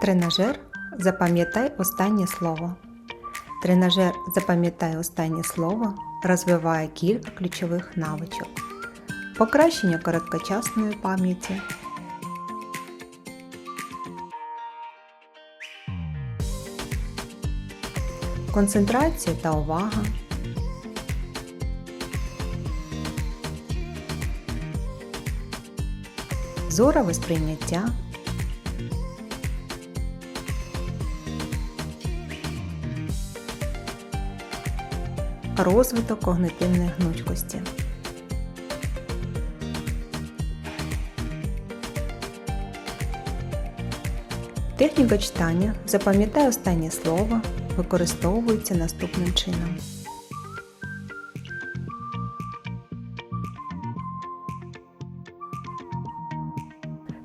Тренажер Запам'ятай останнє слово. Тренажер Запам'ятай останнє слово розвиває кілька ключових навичок. Покращення короткочасної пам'яті. Концентрація та увага. Зорове сприйняття. Розвиток когнитивної гнучкості. Техніка читання Запам'ятай останнє слово використовується наступним чином.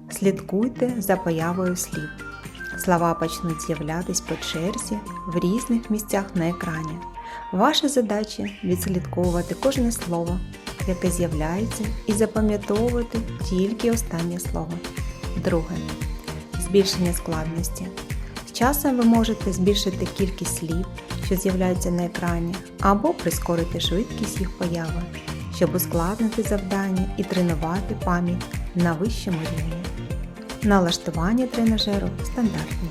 Слідкуйте за появою слів. Слова почнуть з'являтись по черзі в різних місцях на екрані. Ваша задача відслідковувати кожне слово, яке з'являється, і запам'ятовувати тільки останнє слово. Друге. Збільшення складності. З часом ви можете збільшити кількість слів, що з'являються на екрані, або прискорити швидкість їх появи, щоб ускладнити завдання і тренувати пам'ять на вищому рівні. Налаштування тренажеру стандартні.